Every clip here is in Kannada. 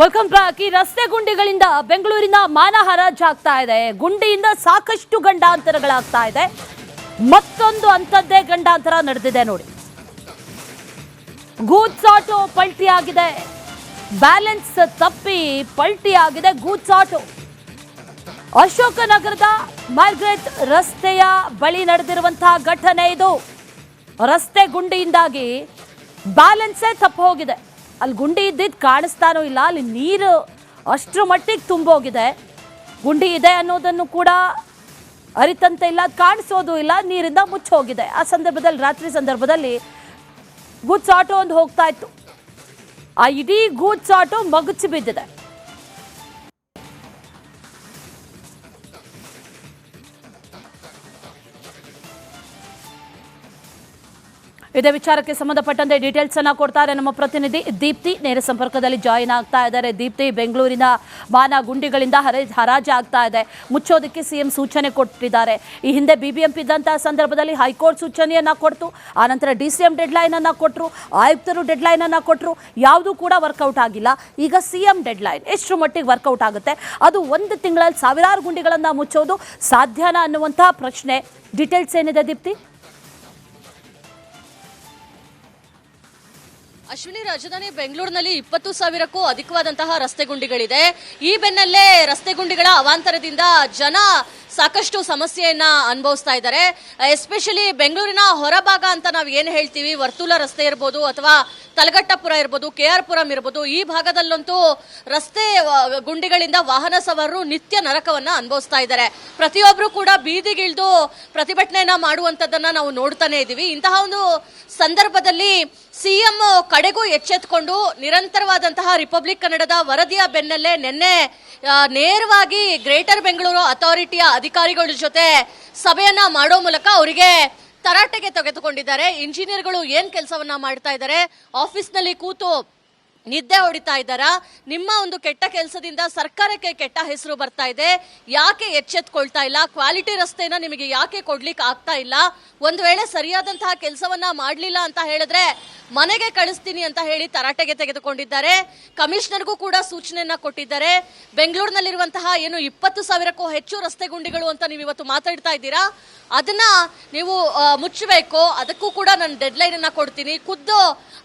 ವೆಲ್ಕಮ್ ಬ್ಯಾಕ್ ಈ ರಸ್ತೆ ಗುಂಡಿಗಳಿಂದ ಬೆಂಗಳೂರಿನ ಮಾನ ಹರಾಜಾಗ್ತಾ ಇದೆ. ಗುಂಡಿಯಿಂದ ಸಾಕಷ್ಟು ಗಂಡಾಂತರಗಳಾಗ್ತಾ ಇದೆ. ಮತ್ತೊಂದು ಅಂಥದ್ದೇ ಗಂಡಾಂತರ ನಡೆದಿದೆ ನೋಡಿ. ಗೂಡ್ಸ್ ಪಲ್ಟಿಯಾಗಿದೆ. ಬ್ಯಾಲೆನ್ಸ್ ತಪ್ಪಿ ಪಲ್ಟಿಯಾಗಿದೆ ಆಟೋ ಅಶೋಕನಗರದ ಮಾರ್ಗ್ರೆಟ್ ರಸ್ತೆಯ ಬಳಿ ನಡೆದಿರುವಂತಹ ಘಟನೆ ಇದು. ರಸ್ತೆ ಗುಂಡಿಯಿಂದಾಗಿ ಬ್ಯಾಲೆನ್ಸೇ ತಪ್ಪು ಹೋಗಿದೆ. ಅಲ್ಲಿ ಗುಂಡಿ ಇದ್ದಿದ್ದು ಕಾಣಿಸ್ತಾನೂ ಇಲ್ಲ. ಅಲ್ಲಿ ನೀರು ಅಷ್ಟರ ಮಟ್ಟಿಗೆ ತುಂಬೋಗಿದೆ. ಗುಂಡಿ ಇದೆ ಅನ್ನೋದನ್ನು ಕೂಡ ಅರಿತಂತೆ ಇಲ್ಲ, ಕಾಣಿಸೋದು ಇಲ್ಲ, ನೀರಿಂದ ಮುಚ್ಚೋಗಿದೆ. ಆ ಸಂದರ್ಭದಲ್ಲಿ, ರಾತ್ರಿ ಸಂದರ್ಭದಲ್ಲಿ ಗೂಡ್ಸ್ ಆಟೋ ಒಂದು ಹೋಗ್ತಾ ಇತ್ತು. ಆ ಇಡೀ ಗೂಡ್ಸ್ ಆಟೋ ಮಗುಚಿ ಬಿದ್ದಿದೆ. ಇದೇ ವಿಚಾರಕ್ಕೆ ಸಂಬಂಧಪಟ್ಟಂತೆ ಡೀಟೇಲ್ಸ್ ಅನ್ನ ಕೊಡ್ತಾರೆ ನಮ್ಮ ಪ್ರತಿನಿಧಿ ದೀಪ್ತಿ. ನೇರ ಸಂಪರ್ಕದಲ್ಲಿ ಜಾಯಿನ್ ಆಗ್ತಾ ಇದ್ದಾರೆ ದೀಪ್ತಿ. ಬೆಂಗಳೂರಿನ ಬಾನ ಗುಂಡಿಗಳಿಂದ ಹರ, ಹರಾಜು ಆಗ್ತಾ ಇದೆ. ಮುಚ್ಚೋದಕ್ಕೆ ಸಿಎಂ ಸೂಚನೆ ಕೊಟ್ಟಿದ್ದಾರೆ. ಈ ಹಿಂದೆ ಬಿಬಿಎಂಪಿ ಇದ್ದಂತಹ ಸಂದರ್ಭದಲ್ಲಿ ಹೈಕೋರ್ಟ್ ಸೂಚನೆಯನ್ನ ಕೊಡ್ತು. ಆನಂತರ ಡಿ ಸಿ ಎಂ ಡೆಡ್ಲೈನ್ ಅನ್ನ ಕೊಟ್ಟರು ಆಯುಕ್ತರು ಡೆಡ್ಲೈನ್ ಅನ್ನ ಕೊಟ್ಟರು ಯಾವುದೂ ಕೂಡ ವರ್ಕೌಟ್ ಆಗಿಲ್ಲ. ಈಗ ಸಿಎಂ ಡೆಡ್ಲೈನ್ ಎಷ್ಟು ಮಟ್ಟಿಗೆ ವರ್ಕೌಟ್ ಆಗುತ್ತೆ? ಅದು ಒಂದು ತಿಂಗಳಲ್ಲಿ ಸಾವಿರಾರು ಗುಂಡಿಗಳನ್ನ ಮುಚ್ಚೋದು ಸಾಧ್ಯನಾ ಅನ್ನುವಂತಹ ಪ್ರಶ್ನೆ. ಡೀಟೇಲ್ಸ್ ಏನಿದೆ ದೀಪ್ತಿ? ಅಶ್ವಿನಿ ರಾಜಧಾನಿ ಬೆಂಗಳೂರಿನಲ್ಲಿ ಇಪ್ಪತ್ತು ಸಾವಿರಕ್ಕೂ ಅಧಿಕವಾದಂತಹ ರಸ್ತೆ ಗುಂಡಿಗಳಿದೆ. ಈ ಬೆನ್ನಲ್ಲೇ ರಸ್ತೆ ಗುಂಡಿಗಳ ಅವಾಂತರದಿಂದ ಜನ ಸಾಕಷ್ಟು ಸಮಸ್ಯೆಯನ್ನ ಅನುಭವಿಸ್ತಾ ಇದ್ದಾರೆ. ಎಸ್ಪೆಷಲಿ ಬೆಂಗಳೂರಿನ ಹೊರಭಾಗ ಅಂತ ನಾವು ಏನು ಹೇಳ್ತೀವಿ? ವರ್ತುಲ ರಸ್ತೆ ಇರ್ಬೋದು ಅಥವಾ ತಲಗಟ್ಟಪುರ ಇರ್ಬೋದು ಕೆ ಆರ್ ಪುರಂ ಇರ್ಬೋದು, ಈ ಭಾಗದಲ್ಲಂತೂ ರಸ್ತೆ ಗುಂಡಿಗಳಿಂದ ವಾಹನ ಸವಾರರು ನಿತ್ಯ ನರಕವನ್ನ ಅನುಭವಿಸ್ತಾ ಇದ್ದಾರೆ. ಪ್ರತಿಯೊಬ್ಬರು ಕೂಡ ಬೀದಿಗಿಳಿದು ಪ್ರತಿಭಟನೆಯನ್ನ ಮಾಡುವಂತದ್ದನ್ನ ನಾವು ನೋಡ್ತಾನೆ ಇದ್ದೀವಿ ಇಂತಹ ಒಂದು ಸಂದರ್ಭದಲ್ಲಿ ಸಿಎಂ ಕಡೆಗೂ ಎಚ್ಚೆತ್ಕೊಂಡು ನಿರಂತರವಾದಂತಹ ರಿಪಬ್ಲಿಕ್ ಕನ್ನಡದ ವರದಿಯ ಬೆನ್ನಲ್ಲೇ ನಿನ್ನೆ ನೇರವಾಗಿ ಗ್ರೇಟರ್ ಬೆಂಗಳೂರು ಅಥಾರಿಟಿಯ ಅಧಿಕಾರಿಗಳ ಜೊತೆ ಸಭೆಯನ್ನ ಮಾಡೋ ಮೂಲಕ ಅವರಿಗೆ ತರಾಟೆಗೆ ತೆಗೆದುಕೊಂಡಿದ್ದಾರೆ. ಇಂಜಿನಿಯರ್ಗಳು ಏನ್ ಕೆಲಸವನ್ನ ಮಾಡ್ತಾ ಇದ್ದಾರೆ? ಆಫೀಸ್ನಲ್ಲಿ ಕೂತು ನಿದ್ದೆ ಹೊಡಿತಾ ಇದ್ದಾರಾ? ನಿಮ್ಮ ಒಂದು ಕೆಟ್ಟ ಕೆಲಸದಿಂದ ಸರ್ಕಾರಕ್ಕೆ ಕೆಟ್ಟ ಹೆಸರು ಬರ್ತಾ ಇದೆ. ಯಾಕೆ ಎಚ್ಚೆತ್ಕೊಳ್ತಾ ಇಲ್ಲ? ಕ್ವಾಲಿಟಿ ರಸ್ತೆನ ನಿಮಗೆ ಯಾಕೆ ಕೊಡ್ಲಿಕ್ಕೆ ಆಗ್ತಾ ಇಲ್ಲ? ಒಂದು ವೇಳೆ ಸರಿಯಾದಂತಹ ಕೆಲಸವನ್ನ ಮಾಡಲಿಲ್ಲ ಅಂತ ಹೇಳಿದ್ರೆ ಮನೆಗೆ ಕಳಿಸ್ತೀನಿ ಅಂತ ಹೇಳಿ ತರಾಟೆಗೆ ತೆಗೆದುಕೊಂಡಿದ್ದಾರೆ. ಕಮಿಷನರ್ಗೂ ಕೂಡ ಸೂಚನೆಯನ್ನ ಕೊಟ್ಟಿದ್ದಾರೆ. ಬೆಂಗಳೂರಿನಲ್ಲಿರುವಂತಹ ಏನು ಇಪ್ಪತ್ತು ಸಾವಿರಕ್ಕೂ ಹೆಚ್ಚು ರಸ್ತೆ ಗುಂಡಿಗಳು ಅಂತ ನೀವು ಇವತ್ತು ಮಾತಾಡ್ತಾ ಇದ್ದೀರಾ? ಅದನ್ನ ನೀವು ಮುಚ್ಚಬೇಕು. ಅದಕ್ಕೂ ಕೂಡ ನಾನು ಡೆಡ್ಲೈನ್ ಅನ್ನ ಕೊಡ್ತೀನಿ. ಖುದ್ದು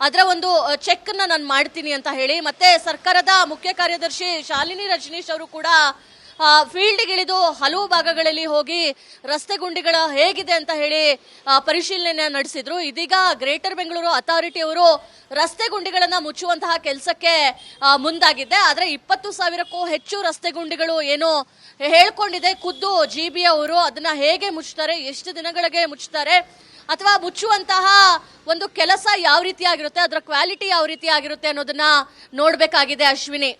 ಅದರ ಒಂದು ಚೆಕ್ ನಾನು ಮಾಡ್ತೀನಿ ಅಂತ ಹೇಳಿ ಮತ್ತೆ ಸರ್ಕಾರದ ಮುಖ್ಯ ಕಾರ್ಯದರ್ಶಿ ಶಾಲಿನಿ ರಜನೀಶ್ ಅವರು ಕೂಡ ಫೀಲ್ಡ್ಗಿಳಿದು ಹಲವು ಭಾಗಗಳಲ್ಲಿ ಹೋಗಿ ರಸ್ತೆ ಗುಂಡಿಗಳ ಹೇಗಿದೆ ಅಂತ ಹೇಳಿ ಪರಿಶೀಲನೆ ನಡೆಸಿದ್ರು. ಇದೀಗ ಗ್ರೇಟರ್ ಬೆಂಗಳೂರು ಅಥಾರಿಟಿ ಅವರು ರಸ್ತೆ ಗುಂಡಿಗಳನ್ನ ಮುಚ್ಚುವಂತಹ ಕೆಲಸಕ್ಕೆ ಮುಂದಾಗಿದೆ ಆದರೆ ಇಪ್ಪತ್ತು ಸಾವಿರಕ್ಕೂ ಹೆಚ್ಚು ರಸ್ತೆ ಗುಂಡಿಗಳು ಏನು ಹೇಳ್ಕೊಂಡಿದೆ. ಖುದ್ದು ಜಿ ಬಿ ಅವರು ಅದನ್ನ ಹೇಗೆ ಮುಚ್ತಾರೆ ಎಷ್ಟು ದಿನಗಳಿಗೆ ಮುಚ್ತಾರೆ ಅಥವಾ ಮುಚ್ಚುವಂತಹ ಒಂದು ಕೆಲಸ ಯಾವ ರೀತಿ ಆಗಿರುತ್ತೆ, ಅದರ ಕ್ವಾಲಿಟಿ ಯಾವ ರೀತಿ ಆಗಿರುತ್ತೆ ಅನ್ನೋದನ್ನ ನೋಡ್ಬೇಕಾಗಿದೆ ಅಶ್ವಿನಿ.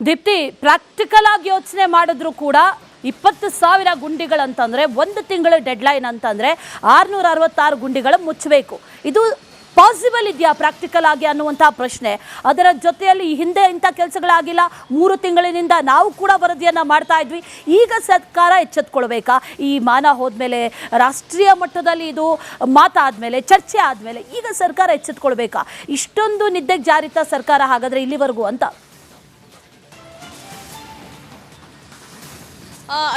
ದೀಪ್ತಿ ಪ್ರಾಕ್ಟಿಕಲ್ ಆಗಿ ಯೋಚನೆ ಮಾಡಿದ್ರು ಕೂಡ ಇಪ್ಪತ್ತು ಸಾವಿರ ಗುಂಡಿಗಳಂತಂದ್ರೆ, ಒಂದು ತಿಂಗಳ ಡೆಡ್ಲೈನ್ ಅಂತಂದ್ರೆ ಆರ್ನೂರ ಅರವತ್ತಾರು ಗುಂಡಿಗಳು ಮುಚ್ಚಬೇಕು. ಇದು ಪಾಸಿಬಲ್ ಇದೆಯಾ ಪ್ರಾಕ್ಟಿಕಲ್ ಆಗಿ ಅನ್ನುವಂತಹ ಪ್ರಶ್ನೆ. ಅದರ ಜೊತೆಯಲ್ಲಿ ಹಿಂದೆ ಇಂಥ ಕೆಲಸಗಳಾಗಿಲ್ಲ, ಮೂರು ತಿಂಗಳಿನಿಂದ ನಾವು ಕೂಡ ವರದಿಯನ್ನ ಮಾಡ್ತಾ ಇದ್ವಿ. ಈಗ ಸರ್ಕಾರ ಎಚ್ಚೆತ್ಕೊಳ್ಬೇಕಾ? ಈ ಮಾನ ಹೋದ್ಮೇಲೆ ರಾಷ್ಟ್ರೀಯ ಮಟ್ಟದಲ್ಲಿ ಇದು ಮಾತಾದ್ಮೇಲೆ ಚರ್ಚೆ ಆದ್ಮೇಲೆ ಈಗ ಸರ್ಕಾರ ಎಚ್ಚೆತ್ಕೊಳ್ಬೇಕಾ? ಇಷ್ಟೊಂದು ನಿದ್ದೆಗೆ ಜಾರಿತ ಸರ್ಕಾರ ಹಾಗಾದ್ರೆ ಇಲ್ಲಿವರೆಗೂ ಅಂತ.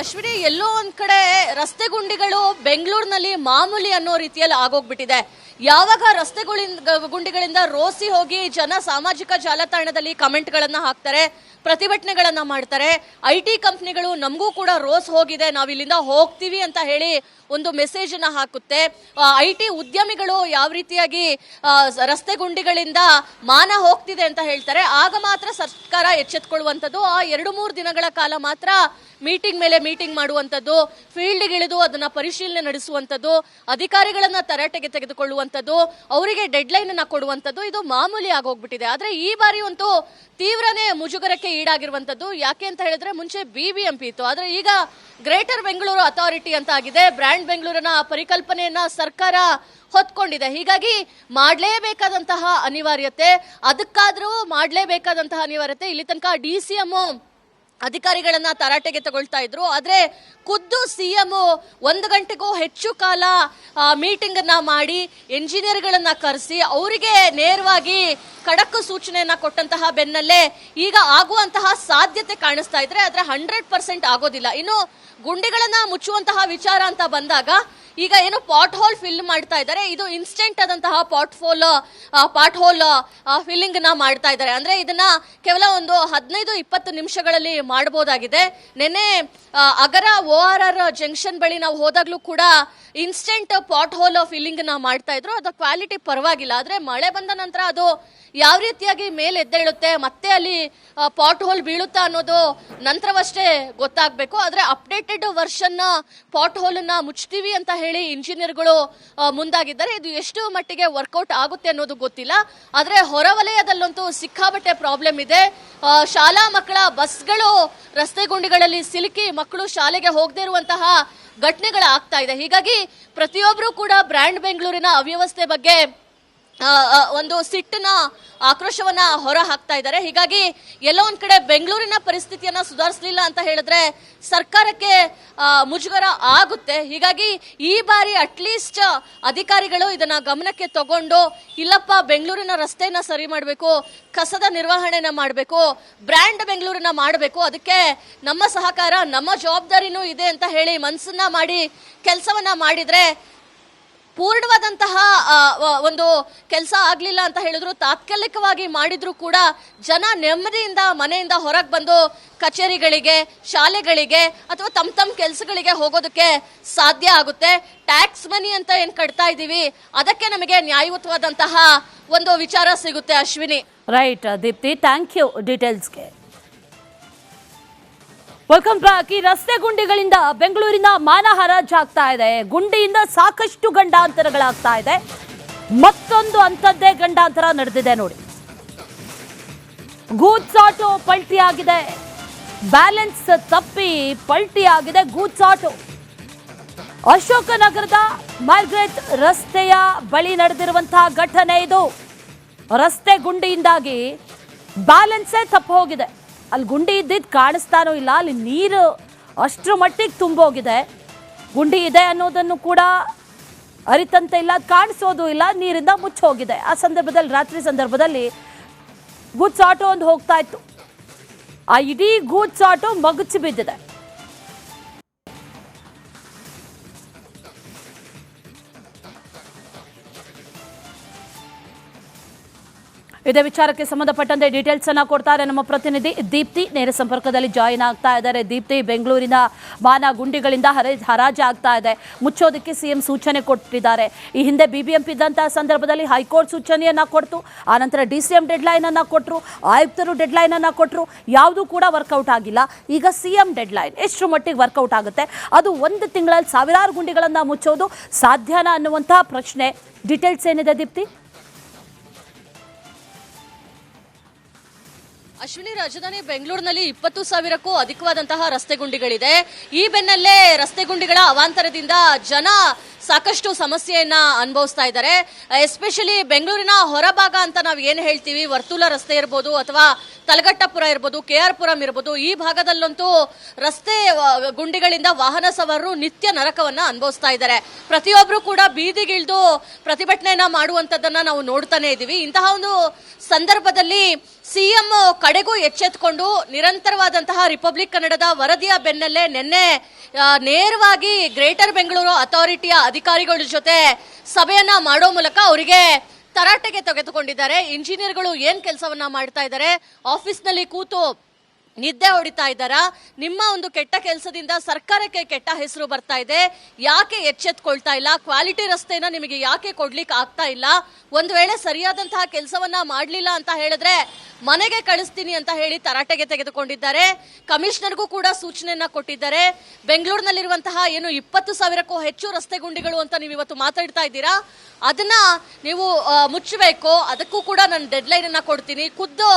ಅಶ್ವಿನಿ, ಎಲ್ಲೋ ಒಂದ್ ಕಡೆ ರಸ್ತೆ ಗುಂಡಿಗಳು ಬೆಂಗಳೂರಿನಲ್ಲಿ ಮಾಮೂಲಿ ಅನ್ನೋ ರೀತಿಯಲ್ಲಿ ಆಗೋಗ್ಬಿಟ್ಟಿದೆ. ಯಾವಾಗ ರಸ್ತೆಗಳಿಂದ, ಗುಂಡಿಗಳಿಂದ ರೋಸಿ ಹೋಗಿ ಜನ ಸಾಮಾಜಿಕ ಜಾಲತಾಣದಲ್ಲಿ ಕಮೆಂಟ್ಗಳನ್ನು ಹಾಕ್ತಾರೆ, ಪ್ರತಿಭಟನೆಗಳನ್ನ ಮಾಡ್ತಾರೆ, ಐ ಟಿ ಕಂಪ್ನಿಗಳು ನಮಗೂ ಕೂಡ ರೋಸ್ ಹೋಗಿದೆ ನಾವು ಇಲ್ಲಿಂದ ಹೋಗ್ತೀವಿ ಅಂತ ಹೇಳಿ ಒಂದು ಮೆಸೇಜ್ ಅನ್ನ ಹಾಕುತ್ತೆ ಐ ಟಿ ಉದ್ಯಮಿಗಳು ಯಾವ ರೀತಿಯಾಗಿ ರಸ್ತೆ ಗುಂಡಿಗಳಿಂದ ಮಾನ ಹೋಗ್ತಿದೆ ಅಂತ ಹೇಳ್ತಾರೆ. ಆಗ ಮಾತ್ರ ಸರ್ಕಾರ ಎಚ್ಚೆತ್ಕೊಳ್ಳುವಂಥದ್ದು. ಆ ಎರಡು ಮೂರು ದಿನಗಳ ಕಾಲ ಮಾತ್ರ ಮೀಟಿಂಗ್ ಮೇಲೆ ಮೀಟಿಂಗ್ ಮಾಡುವಂಥದ್ದು ಫೀಲ್ಡ್ಗೆ ಇಳಿದು ಅದನ್ನ ಪರಿಶೀಲನೆ ನಡೆಸುವಂಥದ್ದು, ಅಧಿಕಾರಿಗಳನ್ನ ತರಾಟೆಗೆ ತೆಗೆದುಕೊಳ್ಳುವಂಥದ್ದು ಅವರಿಗೆ ಡೆಡ್ಲೈನ್ ಅನ್ನ ಕೊಡುವಂಥದ್ದು, ಇದು ಮಾಮೂಲಿ ಆಗೋಗ್ಬಿಟ್ಟಿದೆ. ಆದರೆ ಈ ಬಾರಿ ಅಂತೂ ತೀವ್ರನೇ ಮುಜುಗರಕ್ಕೆ ಈಡಾಗಿರುವಂಥದ್ದು. ಯಾಕೆ ಅಂತ ಹೇಳಿದ್ರೆ ಮುಂಚೆ ಬಿಬಿಎಂಪಿ ಇತ್ತು. ಆದರೆ ಈಗ ಗ್ರೇಟರ್ ಬೆಂಗಳೂರು ಅಥಾರಿಟಿ ಅಂತ ಆಗಿದೆ. ಬ್ರ್ಯಾಂಡ್ ಬೆಂಗಳೂರಿನ ಪರಿಕಲ್ಪನೆಯನ್ನ ಸರ್ಕಾರ ಹೊತ್ಕೊಂಡಿದೆ. ಹೀಗಾಗಿ ಮಾಡಲೇಬೇಕಾದಂತಹ ಅನಿವಾರ್ಯತೆ, ಅದಕ್ಕಾದರೂ ಮಾಡಲೇಬೇಕಾದಂತಹ ಅನಿವಾರ್ಯತೆ. ಇಲ್ಲಿ ತನಕ ಡಿ ಸಿ ಅಧಿಕಾರಿಗಳನ್ನ ತರಾಟೆಗೆ ತಗೊಳ್ತಾ ಇದ್ರು. ಆದ್ರೆ ಖುದ್ದು ಸಿಎಂ ಒಂದು ಗಂಟೆಗೂ ಹೆಚ್ಚು ಕಾಲ ಮೀಟಿಂಗ್ ಅನ್ನ ಮಾಡಿ ಎಂಜಿನಿಯರ್ಗಳನ್ನ ಕರೆಸಿ, ಅವರಿಗೆ ನೇರವಾಗಿ ಖಡಕ್ ಸೂಚನೆಯನ್ನ ಕೊಟ್ಟಂತಹ ಬೆನ್ನಲ್ಲೇ ಈಗ ಆಗುವಂತಹ ಸಾಧ್ಯತೆ ಕಾಣಿಸ್ತಾ ಇದ್ರೆ ಆದ್ರೆ ಹಂಡ್ರೆಡ್ ಪರ್ಸೆಂಟ್ ಆಗೋದಿಲ್ಲ. ಇನ್ನು ಗುಂಡಿಗಳನ್ನ ಮುಚ್ಚುವಂತಹ ವಿಚಾರ ಅಂತ ಬಂದಾಗ ಈಗ ಏನು ಪಾಟ್ ಹೋಲ್ ಫಿಲ್ ಮಾಡ್ತಾ ಇದ್ದಾರೆ. ಇದು ಇನ್ಸ್ಟೆಂಟ್ ಆದಂತಹ ಪಾಟ್ ಫೋಲ್ ಪಾಟ್ ಹೋಲ್ ಫಿಲ್ಲಿಂಗ್ನ ಮಾಡ್ತಾ ಇದ್ದಾರೆ. ಅಂದ್ರೆ ಇದನ್ನ ಕೇವಲ ಒಂದು ಹದಿನೈದು, ಇಪ್ಪತ್ತು ನಿಮಿಷಗಳಲ್ಲಿ ಮಾಡಬಹುದಾಗಿದೆ. ನಿನ್ನೆ Agara O R R junction ಬಳಿ ನಾವು ಹೋದಾಗ್ಲೂ ಕೂಡ ಇನ್ಸ್ಟೆಂಟ್ ಪಾಟ್ ಹೋಲ್ ಫಿಲ್ಲಿಂಗ್ನ ಮಾಡ್ತಾ ಇದ್ರು. ಅದು ಕ್ವಾಲಿಟಿ ಪರವಾಗಿಲ್ಲ. ಆದ್ರೆ ಮಳೆ ಬಂದ ನಂತರ ಅದು ಯಾವ ರೀತಿಯಾಗಿ ಮೇಲೆ ಎದ್ದೇಳುತ್ತೆ, ಮತ್ತೆ ಅಲ್ಲಿ ಪಾಟ್ ಹೋಲ್ ಬೀಳುತ್ತಾ ಅನ್ನೋದು ನಂತರವಷ್ಟೇ ಗೊತ್ತಾಗಬೇಕು. ಆದ್ರೆ ಅಪ್ಡೇಟೆಡ್ ವರ್ಷನ್ ಪಾಟ್ ಹೋಲ್ನ ಮುಚ್ತೀವಿ ಅಂತ ಹೇಳಿ ಇಂಜಿನಿಯರ್ಗಳು ಮುಂದಾಗಿದ್ದಾರೆ. ಇದು ಎಷ್ಟು ಮಟ್ಟಿಗೆ ವರ್ಕೌಟ್ ಆಗುತ್ತೆ ಅನ್ನೋದು ಗೊತ್ತಿಲ್ಲ. ಆದ್ರೆ ಹೊರವಲಯದಲ್ಲಂತೂ ಸಿಕ್ಕಾಬಟ್ಟೆ ಪ್ರಾಬ್ಲಮ್ ಇದೆ. ಶಾಲಾ ಮಕ್ಕಳ ಬಸ್ಗಳು ರಸ್ತೆ ಗುಂಡಿಗಳಲ್ಲಿ ಸಿಲುಕಿ ಮಕ್ಕಳು ಶಾಲೆಗೆ ಹೋಗದೇ ಇರುವಂತಹ ಘಟನೆಗಳು ಆಗ್ತಾ ಇದೆ. ಹೀಗಾಗಿ ಪ್ರತಿಯೊಬ್ಬರು ಕೂಡ ಬ್ರ್ಯಾಂಡ್ ಬೆಂಗಳೂರಿನ ಅವ್ಯವಸ್ಥೆ ಬಗ್ಗೆ ಒಂದು ಸಿಟ್ಟನ್ನ, ಆಕ್ರೋಶವನ್ನ ಹೊರ ಹಾಕ್ತಾ ಇದ್ದಾರೆ ಹೀಗಾಗಿ ಎಲ್ಲೋ ಒಂದ್ ಕಡೆ ಬೆಂಗಳೂರಿನ ಪರಿಸ್ಥಿತಿಯನ್ನ ಸುಧಾರಿಸಲಿಲ್ಲ ಅಂತ ಹೇಳಿದ್ರೆ ಸರ್ಕಾರಕ್ಕೆ ಮುಜುಗರ ಆಗುತ್ತೆ. ಹೀಗಾಗಿ ಈ ಬಾರಿ ಅಟ್ಲೀಸ್ಟ್ ಅಧಿಕಾರಿಗಳು ಇದನ್ನ ಗಮನಕ್ಕೆ ತಗೊಂಡು, ಇಲ್ಲಪ್ಪ, ಬೆಂಗಳೂರಿನ ರಸ್ತೆಯನ್ನ ಸರಿ ಮಾಡಬೇಕು, ಕಸದ ನಿರ್ವಹಣೆನ ಮಾಡಬೇಕು, ಬ್ರ್ಯಾಂಡ್ ಬೆಂಗಳೂರಿನ ಮಾಡಬೇಕು, ಅದಕ್ಕೆ ನಮ್ಮ ಸಹಕಾರ, ನಮ್ಮ ಜವಾಬ್ದಾರಿನೂ ಇದೆ ಅಂತ ಹೇಳಿ ಮನಸ್ಸನ್ನ ಮಾಡಿ, ಕೆಲಸವನ್ನ ಮಾಡಿದ್ರೆ ಪೂರ್ಣವಾದಂತಹ ಒಂದು ಕೆಲಸ ಆಗ್ಲಿಲ್ಲ ಅಂತ ಹೇಳಿದ್ರು, ತಾತ್ಕಾಲಿಕವಾಗಿ ಮಾಡಿದ್ರು ಕೂಡ ಜನ ನೆಮ್ಮದಿಯಿಂದ ಮನೆಯಿಂದ ಹೊರಗೆ ಬಂದು ಕಚೇರಿಗಳಿಗೆ, ಶಾಲೆಗಳಿಗೆ ಅಥವಾ ತಮ್ಮ ತಮ್ಮ ಕೆಲಸಗಳಿಗೆ ಹೋಗೋದಕ್ಕೆ ಸಾಧ್ಯ ಆಗುತ್ತೆ. ಟ್ಯಾಕ್ಸ್ ಮನಿ ಅಂತ ಏನ್ ಕಟ್ತಾ ಇದ್ದೀವಿ, ಅದಕ್ಕೆ ನಮಗೆ ನ್ಯಾಯಯುತವಾದಂತಹ ಒಂದು ವಿಚಾರ ಸಿಗುತ್ತೆ Ashwini. Right Deepti thank you ಡೀಟೇಲ್ಸ್ಗೆ welcome back ಈ ರಸ್ತೆ ಗುಂಡಿಗಳಿಂದ ಬೆಂಗಳೂರಿನ ಮಾನ ಹರಾಜಾಗ್ತಾ ಇದೆ. ಗುಂಡಿಯಿಂದ ಸಾಕಷ್ಟು ಗಂಡಾಂತರಗಳಾಗ್ತಾ ಇದೆ. ಮತ್ತೊಂದು ಅಂಥದ್ದೇ ಗಂಡಾಂತರ ನಡೆದಿದೆ ನೋಡಿ. ಗೂಡ್ಸ್ ಆಟೋ ಪಲ್ಟಿ ಆಗಿದೆ ಬ್ಯಾಲೆನ್ಸ್ ತಪ್ಪಿ ಪಲ್ಟಿ ಆಗಿದೆ ಗೂಡ್ಸ್ ಆಟೋ ಅಶೋಕನಗರದ ಮಾರ್ಗ್ರೆಟ್ ರಸ್ತೆಯ ಬಳಿ ನಡೆದಿರುವಂತಹ ಘಟನೆ ಇದು. ರಸ್ತೆ ಗುಂಡಿಯಿಂದಾಗಿ ಬ್ಯಾಲೆನ್ಸೇ ತಪ್ಪು ಹೋಗಿದೆ. ಅಲ್ಲಿ ಗುಂಡಿ ಇದ್ದಿದ್ದು ಕಾಣಿಸ್ತಾನೂ ಇಲ್ಲ, ಅಲ್ಲಿ ನೀರು ಅಷ್ಟರ ಮಟ್ಟಿಗೆ ತುಂಬೋಗಿದೆ. ಗುಂಡಿ ಇದೆ ಅನ್ನೋದನ್ನು ಕೂಡ ಅರಿತಂತೆ ಇಲ್ಲ, ಕಾಣಿಸೋದು ಇಲ್ಲ, ನೀರಿಂದ ಮುಚ್ಚೋಗಿದೆ. ಆ ಸಂದರ್ಭದಲ್ಲಿ, ರಾತ್ರಿ ಸಂದರ್ಭದಲ್ಲಿ ಗೂಡ್ಸ್ ಆಟೋ ಒಂದು ಹೋಗ್ತಾ ಇತ್ತು. ಆ ಇಡೀ ಗೂಡ್ಸ್ ಆಟೋ ಮಗುಚಿ ಬಿದ್ದಿದೆ. ಇದೇ ವಿಚಾರಕ್ಕೆ ಸಂಬಂಧಪಟ್ಟಂತೆ ಡೀಟೇಲ್ಸ್ ಅನ್ನ ಕೊಡ್ತಾರೆ ನಮ್ಮ ಪ್ರತಿನಿಧಿ ದೀಪ್ತಿ. ನೇರ ಸಂಪರ್ಕದಲ್ಲಿ ಜಾಯಿನ್ ಆಗ್ತಾ ಇದ್ದಾರೆ. ದೀಪ್ತಿ, ಬೆಂಗಳೂರಿನ ಮಾನ ಗುಂಡಿಗಳಿಂದ ಹರ, ಹರಾಜು ಆಗ್ತಾ ಇದೆ. ಮುಚ್ಚೋದಕ್ಕೆ ಸಿಎಂ ಸೂಚನೆ ಕೊಟ್ಟಿದ್ದಾರೆ. ಈ ಹಿಂದೆ ಬಿಬಿಎಂಪಿ ಇದ್ದಂತಹ ಸಂದರ್ಭದಲ್ಲಿ ಹೈಕೋರ್ಟ್ ಸೂಚನೆಯನ್ನ ಕೊಡ್ತು. ಆನಂತರ ಡಿ ಸಿ ಎಂ ಡೆಡ್ಲೈನ್ ಅನ್ನ ಕೊಟ್ಟರು ಆಯುಕ್ತರು ಡೆಡ್ಲೈನ್ ಅನ್ನ ಕೊಟ್ಟರು ಯಾವುದೂ ಕೂಡ ವರ್ಕೌಟ್ ಆಗಿಲ್ಲ. ಈಗ ಸಿಎಂ ಡೆಡ್ಲೈನ್ ಎಷ್ಟು ಮಟ್ಟಿಗೆ ವರ್ಕೌಟ್ ಆಗುತ್ತೆ? ಅದು ಒಂದು ತಿಂಗಳಲ್ಲಿ ಸಾವಿರಾರು ಗುಂಡಿಗಳನ್ನು ಮುಚ್ಚೋದು ಸಾಧ್ಯನಾ ಅನ್ನುವಂತಹ ಪ್ರಶ್ನೆ. ಡೀಟೇಲ್ಸ್ ಏನಿದೆ ದೀಪ್ತಿ? ಅಶ್ವಿನಿ ರಾಜಧಾನಿ ಬೆಂಗಳೂರಿನಲ್ಲಿ ಇಪ್ಪತ್ತು ಸಾವಿರಕ್ಕೂ ಅಧಿಕವಾದಂತಹ ರಸ್ತೆ ಗುಂಡಿಗಳಿದೆ ಈ ಬೆನ್ನಲ್ಲೇ ರಸ್ತೆ ಗುಂಡಿಗಳ ಅವಾಂತರದಿಂದ ಜನ ಸಾಕಷ್ಟು ಸಮಸ್ಯೆಯನ್ನ ಅನುಭವಿಸ್ತಾ ಇದ್ದಾರೆ. ಎಸ್ಪೆಷಲಿ ಬೆಂಗಳೂರಿನ ಹೊರಭಾಗ ಅಂತ ನಾವು ಏನು ಹೇಳ್ತೀವಿ, ವರ್ತುಲ ರಸ್ತೆ ಇರ್ಬೋದು ಅಥವಾ ತಲಗಟ್ಟಪುರ ಇರ್ಬೋದು ಕೆ ಆರ್ ಪುರಂ ಇರ್ಬೋದು, ಈ ಭಾಗದಲ್ಲಂತೂ ರಸ್ತೆ ಗುಂಡಿಗಳಿಂದ ವಾಹನ ಸವಾರರು ನಿತ್ಯ ನರಕವನ್ನ ಅನುಭವಿಸ್ತಾ ಇದ್ದಾರೆ. ಪ್ರತಿಯೊಬ್ಬರು ಕೂಡ ಬೀದಿಗಿಳಿದು ಪ್ರತಿಭಟನೆಯನ್ನ ಮಾಡುವಂತದ್ದನ್ನ ನಾವು ನೋಡ್ತಾನೆ ಇದ್ದೀವಿ ಇಂತಹ ಒಂದು ಸಂದರ್ಭದಲ್ಲಿ ಸಿಎಂ ಕಡೆಗೂ ಎಚ್ಚೆತ್ಕೊಂಡು ನಿರಂತರವಾದಂತಹ ರಿಪಬ್ಲಿಕ್ ಕನ್ನಡದ ವರದಿಯ ಬೆನ್ನಲ್ಲೇ ನಿನ್ನೆ ನೇರವಾಗಿ ಗ್ರೇಟರ್ ಬೆಂಗಳೂರು ಅಥಾರಿಟಿಯ ಅಧಿಕಾರಿಗಳ ಜೊತೆ ಸಭೆಯನ್ನ ಮಾಡೋ ಮೂಲಕ ಅವರಿಗೆ ತರಾಟೆಗೆ ತೆಗೆದುಕೊಂಡಿದ್ದಾರೆ. ಇಂಜಿನಿಯರ್ಗಳು ಏನ್ ಕೆಲಸವನ್ನ ಮಾಡ್ತಾ ಇದ್ದಾರೆ? ಆಫೀಸ್ನಲ್ಲಿ ಕೂತು ನಿದ್ದೆ ಹೊಡಿತಾ ಇದ್ದಾರಾ? ನಿಮ್ಮ ಒಂದು ಕೆಟ್ಟ ಕೆಲಸದಿಂದ ಸರ್ಕಾರಕ್ಕೆ ಕೆಟ್ಟ ಹೆಸರು ಬರ್ತಾ ಇದೆ. ಯಾಕೆ ಎಚ್ಚೆತ್ಕೊಳ್ತಾ ಇಲ್ಲ? ಕ್ವಾಲಿಟಿ ರಸ್ತೆನ ನಿಮಗೆ ಯಾಕೆ ಕೊಡ್ಲಿಕ್ಕೆ ಆಗ್ತಾ ಇಲ್ಲ? ಒಂದು ವೇಳೆ ಸರಿಯಾದಂತಹ ಕೆಲಸವನ್ನ ಮಾಡಲಿಲ್ಲ ಅಂತ ಹೇಳಿದ್ರೆ ಮನೆಗೆ ಕಳಿಸ್ತೀನಿ ಅಂತ ಹೇಳಿ ತರಾಟೆಗೆ ತೆಗೆದುಕೊಂಡಿದ್ದಾರೆ. ಕಮಿಷನರ್ಗೂ ಕೂಡ ಸೂಚನೆಯನ್ನ ಕೊಟ್ಟಿದ್ದಾರೆ. ಬೆಂಗಳೂರಿನಲ್ಲಿರುವಂತಹ ಏನು ಇಪ್ಪತ್ತು ಸಾವಿರಕ್ಕೂ ಹೆಚ್ಚು ರಸ್ತೆ ಗುಂಡಿಗಳು ಅಂತ ನೀವು ಇವತ್ತು ಮಾತಾಡ್ತಾ ಇದ್ದೀರಾ? ಅದನ್ನ ನೀವು ಮುಚ್ಚಬೇಕು. ಅದಕ್ಕೂ ಕೂಡ ನಾನು ಡೆಡ್ಲೈನ್ ಅನ್ನ ಕೊಡ್ತೀನಿ. ಖುದ್ದು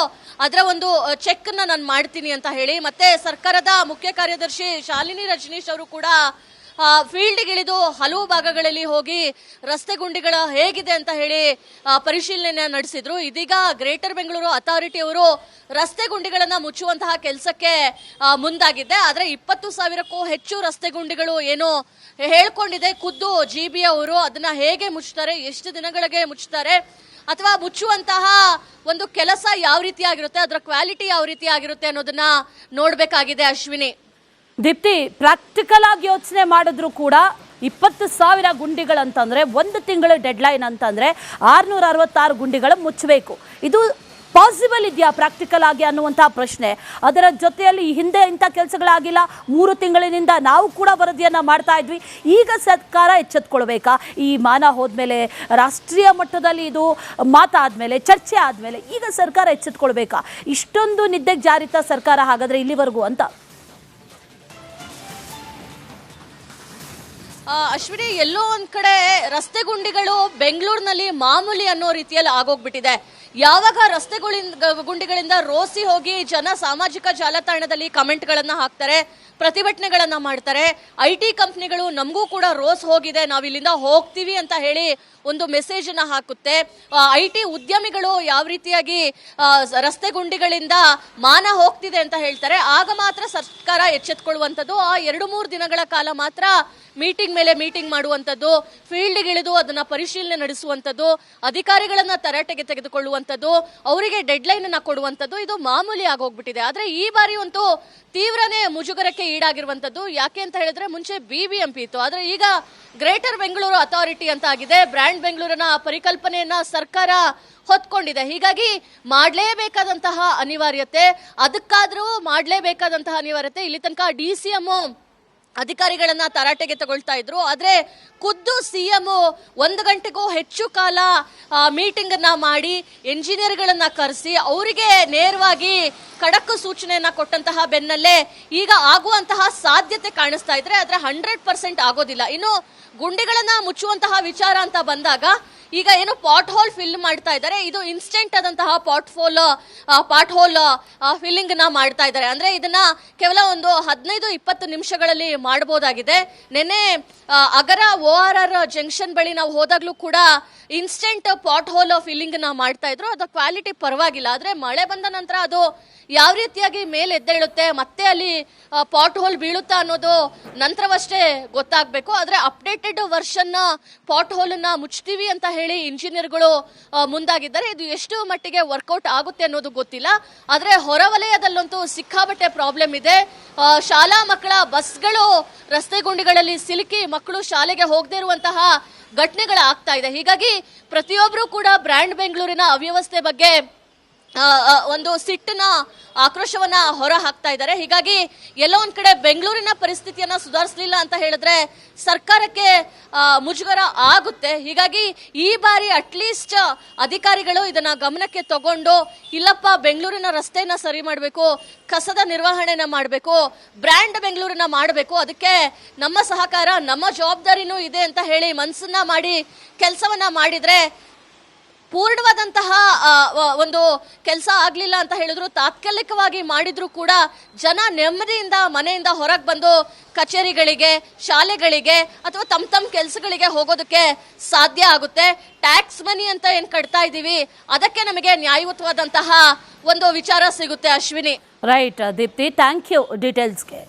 ಅದರ ಒಂದು ಚೆಕ್ ನಾನು ಮಾಡ್ತೀನಿ ಅಂತ ಹೇಳಿ, ಮತ್ತೆ ಸರ್ಕಾರದ ಮುಖ್ಯ ಕಾರ್ಯದರ್ಶಿ ಶಾಲಿನಿ ರಜನೀಶ್ ಅವರು ಕೂಡ ಫೀಲ್ಡ್ಗಿಳಿದು ಹಲವು ಭಾಗಗಳಲ್ಲಿ ಹೋಗಿ ರಸ್ತೆ ಗುಂಡಿಗಳ ಹೇಗಿದೆ ಅಂತ ಹೇಳಿ ಪರಿಶೀಲನೆ ನಡೆಸಿದ್ರು. ಇದೀಗ ಗ್ರೇಟರ್ ಬೆಂಗಳೂರು ಅಥಾರಿಟಿ ಅವರು ರಸ್ತೆ ಗುಂಡಿಗಳನ್ನ ಮುಚ್ಚುವಂತಹ ಕೆಲಸಕ್ಕೆ ಮುಂದಾಗಿದೆ ಆದ್ರೆ ಇಪ್ಪತ್ತು ಸಾವಿರಕ್ಕೂ ಹೆಚ್ಚು ರಸ್ತೆ ಗುಂಡಿಗಳು ಏನು ಹೇಳ್ಕೊಂಡಿದೆ. ಖುದ್ದು ಜಿ ಬಿ ಅವರು ಅದನ್ನ ಹೇಗೆ ಮುಚ್ತಾರೆ ಎಷ್ಟು ದಿನಗಳಿಗೆ ಮುಚ್ತಾರೆ ಅಥವಾ ಮುಚ್ಚುವಂತಹ ಒಂದು ಕೆಲಸ ಯಾವ ರೀತಿ ಆಗಿರುತ್ತೆ, ಅದರ ಕ್ವಾಲಿಟಿ ಯಾವ ರೀತಿ ಆಗಿರುತ್ತೆ ಅನ್ನೋದನ್ನ ನೋಡ್ಬೇಕಾಗಿದೆ ಅಶ್ವಿನಿ. ದೀಪ್ತಿ ಪ್ರಾಕ್ಟಿಕಲ್ ಆಗಿ ಯೋಚನೆ ಮಾಡಿದ್ರು ಕೂಡ ಇಪ್ಪತ್ತು ಸಾವಿರ ಗುಂಡಿಗಳಂತಂದ್ರೆ, ಒಂದು ತಿಂಗಳ ಡೆಡ್ಲೈನ್ ಅಂತಂದ್ರೆ, ಆರ್ನೂರ ಅರವತ್ತಾರು ಗುಂಡಿಗಳು ಮುಚ್ಚಬೇಕು. ಇದು ಪಾಸಿಬಲ್ ಇದೆಯಾ ಪ್ರಾಕ್ಟಿಕಲ್ ಆಗಿ ಅನ್ನುವಂತಹ ಪ್ರಶ್ನೆ. ಅದರ ಜೊತೆಯಲ್ಲಿ ಹಿಂದೆ ಇಂಥ ಕೆಲಸಗಳಾಗಿಲ್ಲ. ಮೂರು ತಿಂಗಳಿನಿಂದ ನಾವು ಕೂಡ ವರದಿಯನ್ನು ಮಾಡ್ತಾ ಇದ್ವಿ. ಈಗ ಸರ್ಕಾರ ಎಚ್ಚೆತ್ಕೊಳ್ಬೇಕಾ? ಈ ಮಾನ ಹೋದ್ಮೇಲೆ ರಾಷ್ಟ್ರೀಯ ಮಟ್ಟದಲ್ಲಿ ಇದು ಮಾತಾದ್ಮೇಲೆ, ಚರ್ಚೆ ಆದ್ಮೇಲೆ ಈಗ ಸರ್ಕಾರ ಎಚ್ಚೆತ್ಕೊಳ್ಬೇಕಾ? ಇಷ್ಟೊಂದು ನಿದ್ದೆಗೆ ಜಾರಿತ ಸರ್ಕಾರ ಹಾಗಾದ್ರೆ ಇಲ್ಲಿವರೆಗೂ ಅಂತ. ಅಶ್ವಿನಿ, ಎಲ್ಲೋ ಒಂದ್ ಕಡೆ ರಸ್ತೆ ಗುಂಡಿಗಳು ಬೆಂಗಳೂರಿನಲ್ಲಿ ಮಾಮೂಲಿ ಅನ್ನೋ ರೀತಿಯಲ್ಲಿ ಆಗೋಗ್ಬಿಟ್ಟಿದೆ. ಯಾವಾಗ ರಸ್ತೆಗಳಿಂದ, ಗುಂಡಿಗಳಿಂದ ರೋಸಿ ಹೋಗಿ ಜನ ಸಾಮಾಜಿಕ ಜಾಲತಾಣದಲ್ಲಿ ಕಮೆಂಟ್ಗಳನ್ನು ಹಾಕ್ತಾರೆ, ಪ್ರತಿಭಟನೆಗಳನ್ನ ಮಾಡ್ತಾರೆ, ಐ ಟಿ ಕಂಪ್ನಿಗಳು ನಮಗೂ ಕೂಡ ರೋಸ್ ಹೋಗಿದೆ ನಾವು ಇಲ್ಲಿಂದ ಹೋಗ್ತೀವಿ ಅಂತ ಹೇಳಿ ಒಂದು ಮೆಸೇಜ್ ಅನ್ನ ಹಾಕುತ್ತೆ ಐ ಟಿ ಉದ್ಯಮಿಗಳು ಯಾವ ರೀತಿಯಾಗಿ ರಸ್ತೆ ಗುಂಡಿಗಳಿಂದ ಮಾನ ಹೋಗ್ತಿದೆ ಅಂತ ಹೇಳ್ತಾರೆ. ಆಗ ಮಾತ್ರ ಸರ್ಕಾರ ಎಚ್ಚೆತ್ಕೊಳ್ಳುವಂಥದ್ದು. ಆ ಎರಡು ಮೂರು ದಿನಗಳ ಕಾಲ ಮಾತ್ರ ಮೀಟಿಂಗ್ ಮೇಲೆ ಮೀಟಿಂಗ್ ಮಾಡುವಂಥದ್ದು ಫೀಲ್ಡ್ಗಿಳಿದು ಅದನ್ನ ಪರಿಶೀಲನೆ ನಡೆಸುವಂಥದ್ದು, ಅಧಿಕಾರಿಗಳನ್ನ ತರಾಟೆಗೆ ತೆಗೆದುಕೊಳ್ಳುವಂಥದ್ದು, ಅವರಿಗೆ ಡೆಡ್ಲೈನ್ ಅನ್ನ ಕೊಡುವಂಥದ್ದು, ಇದು ಮಾಮೂಲಿ ಆಗೋಗ್ಬಿಟ್ಟಿದೆ. ಆದ್ರೆ ಈ ಬಾರಿ ಅಂತೂ ತೀವ್ರನೇ ಮುಜುಗರಕ್ಕೆ ಈಡಾಗಿರುವಂಥದ್ದು. ಯಾಕೆ ಅಂತ ಹೇಳಿದ್ರೆ ಮುಂಚೆ ಬಿ ಬಿ ಎಂ ಪಿ ಇತ್ತು. ಆದ್ರೆ ಈಗ ಗ್ರೇಟರ್ ಬೆಂಗಳೂರು ಅಥಾರಿಟಿ ಅಂತ ಆಗಿದೆ. ಬ್ರ್ಯಾಂಡ್ ಬೆಂಗಳೂರಿನ ಪರಿಕಲ್ಪನೆಯನ್ನ ಸರ್ಕಾರ ಹೊತ್ಕೊಂಡಿದೆ. ಹೀಗಾಗಿ ಮಾಡಲೇಬೇಕಾದಂತಹ ಅನಿವಾರ್ಯತೆ, ಅದಕ್ಕಾದ್ರೂ ಮಾಡಲೇಬೇಕಾದಂತಹ ಅನಿವಾರ್ಯತೆ. ಇಲ್ಲಿ ತನಕ ಡಿ ಸಿ ಅಧಿಕಾರಿಗಳನ್ನ ತರಾಟೆಗೆ ತಗೊಳ್ತಾ ಇದ್ರು. ಆದ್ರೆ ಖುದ್ದು ಸಿಎಂ ಒಂದು ಗಂಟೆಗೂ ಹೆಚ್ಚು ಕಾಲ ಮೀಟಿಂಗ್ ಅನ್ನ ಮಾಡಿ ಎಂಜಿನಿಯರ್ಗಳನ್ನ ಕರೆಸಿ, ಅವರಿಗೆ ನೇರವಾಗಿ ಖಡಕ್ ಸೂಚನೆಯನ್ನ ಕೊಟ್ಟಂತಹ ಬೆನ್ನಲ್ಲೇ ಈಗ ಆಗುವಂತಹ ಸಾಧ್ಯತೆ ಕಾಣಿಸ್ತಾ ಇದ್ರೆ ಆದ್ರೆ ಹಂಡ್ರೆಡ್ ಪರ್ಸೆಂಟ್ ಆಗೋದಿಲ್ಲ. ಇನ್ನು ಗುಂಡಿಗಳನ್ನ ಮುಚ್ಚುವಂತಹ ವಿಚಾರ ಅಂತ ಬಂದಾಗ ಈಗ ಏನು ಪಾಟ್ ಹೋಲ್ ಫಿಲ್ ಮಾಡ್ತಾ ಇದ್ದಾರೆ. ಇದು ಇನ್ಸ್ಟೆಂಟ್ ಆದಂತಹ ಪಾಟ್ ಹೋಲ್ ಪಾಟ್ ಹೋಲ್ ಫಿಲ್ಲಿಂಗ್ನ ಮಾಡ್ತಾ ಇದ್ದಾರೆ. ಅಂದ್ರೆ ಇದನ್ನ ಕೇವಲ ಒಂದು ಹದಿನೈದು ಇಪ್ಪತ್ತು ನಿಮಿಷಗಳಲ್ಲಿ ಮಾಡಬಹುದಾಗಿದೆ. ನಿನ್ನೆ Agara O R R junction ಬಳಿ ನಾವು ಹೋದಾಗ್ಲೂ ಕೂಡ ಇನ್ಸ್ಟೆಂಟ್ ಪಾಟ್ ಹೋಲ್ ಫಿಲ್ಲಿಂಗ್ನ ಮಾಡ್ತಾ ಇದ್ರು. ಅದು ಕ್ವಾಲಿಟಿ ಪರವಾಗಿಲ್ಲ. ಆದ್ರೆ ಮಳೆ ಬಂದ ನಂತರ ಅದು ಯಾವ ರೀತಿಯಾಗಿ ಮೇಲೆ ಎದ್ದೇಳುತ್ತೆ, ಮತ್ತೆ ಅಲ್ಲಿ ಪಾಟ್ ಹೋಲ್ ಬೀಳುತ್ತಾ ಅನ್ನೋದು ನಂತರವಷ್ಟೇ ಗೊತ್ತಾಗಬೇಕು. ಆದ್ರೆ ಅಪ್ಡೇಟೆಡ್ ವರ್ಷನ್ ಪಾಟ್ ಹೋಲ್ನ ಮುಚ್ತೀವಿ ಅಂತ ಹೇಳಿ ಇಂಜಿನಿಯರ್ಗಳು ಮುಂದಾಗಿದ್ದಾರೆ. ಇದು ಎಷ್ಟು ಮಟ್ಟಿಗೆ ವರ್ಕೌಟ್ ಆಗುತ್ತೆ ಅನ್ನೋದು ಗೊತ್ತಿಲ್ಲ. ಆದ್ರೆ ಹೊರವಲಯದಲ್ಲಂತೂ ಸಿಕ್ಕಾಬಟ್ಟೆ ಪ್ರಾಬ್ಲಮ್ ಇದೆ. ಶಾಲಾ ಮಕ್ಕಳ ಬಸ್ಗಳು ರಸ್ತೆ ಗುಂಡಿಗಳಲ್ಲಿ ಸಿಲುಕಿ ಮಕ್ಕಳು ಶಾಲೆಗೆ ಹೋಗದೇ ಇರುವಂತಹ ಘಟನೆಗಳು ಆಗ್ತಾ ಇದೆ. ಹೀಗಾಗಿ ಪ್ರತಿಯೊಬ್ಬರು ಕೂಡ ಬ್ರ್ಯಾಂಡ್ ಬೆಂಗಳೂರಿನ ಅವ್ಯವಸ್ಥೆ ಬಗ್ಗೆ ಒಂದು ಸಿಟ್ಟನ್ನ, ಆಕ್ರೋಶವನ್ನ ಹೊರ ಹಾಕ್ತಾ ಇದ್ದಾರೆ. ಹೀಗಾಗಿ ಎಲ್ಲೋ ಒಂದ್ ಕಡೆ ಬೆಂಗಳೂರಿನ ಪರಿಸ್ಥಿತಿಯನ್ನ ಸುಧಾರಿಸಲಿಲ್ಲ ಅಂತ ಹೇಳಿದ್ರೆ ಸರ್ಕಾರಕ್ಕೆ ಮುಜುಗರ ಆಗುತ್ತೆ. ಹೀಗಾಗಿ ಈ ಬಾರಿ ಅಟ್ಲೀಸ್ಟ್ ಅಧಿಕಾರಿಗಳು ಇದನ್ನ ಗಮನಕ್ಕೆ ತಗೊಂಡು, ಇಲ್ಲಪ್ಪ, ಬೆಂಗಳೂರಿನ ರಸ್ತೆಯನ್ನ ಸರಿ ಮಾಡಬೇಕು, ಕಸದ ನಿರ್ವಹಣೆನ ಮಾಡಬೇಕು, ಬ್ರ್ಯಾಂಡ್ ಬೆಂಗಳೂರನ್ನ ಮಾಡಬೇಕು, ಅದಕ್ಕೆ ನಮ್ಮ ಸಹಕಾರ, ನಮ್ಮ ಜವಾಬ್ದಾರಿನೂ ಇದೆ ಅಂತ ಹೇಳಿ ಮನಸ್ಸನ್ನ ಮಾಡಿ, ಕೆಲಸವನ್ನ ಮಾಡಿದ್ರೆ ಪೂರ್ಣವಾದಂತಹ ಒಂದು ಕೆಲಸ ಆಗ್ಲಿಲ್ಲ ಅಂತ ಹೇಳಿದ್ರು, ತಾತ್ಕಾಲಿಕವಾಗಿ ಮಾಡಿದ್ರು ಕೂಡ ಜನ ನೆಮ್ಮದಿಯಿಂದ ಮನೆಯಿಂದ ಹೊರಗೆ ಬಂದು ಕಚೇರಿಗಳಿಗೆ, ಶಾಲೆಗಳಿಗೆ ಅಥವಾ ತಮ್ಮ ತಮ್ಮ ಕೆಲಸಗಳಿಗೆ ಹೋಗೋದಕ್ಕೆ ಸಾಧ್ಯ ಆಗುತ್ತೆ. ಟ್ಯಾಕ್ಸ್ ಮನಿ ಅಂತ ಏನ್ ಕಟ್ತಾ ಇದ್ದೀವಿ, ಅದಕ್ಕೆ ನಮಗೆ ನ್ಯಾಯಯುತವಾದಂತಹ ಒಂದು ವಿಚಾರ ಸಿಗುತ್ತೆ Ashwini. Right Deepti thank you ಡೀಟೇಲ್ಸ್ಗೆ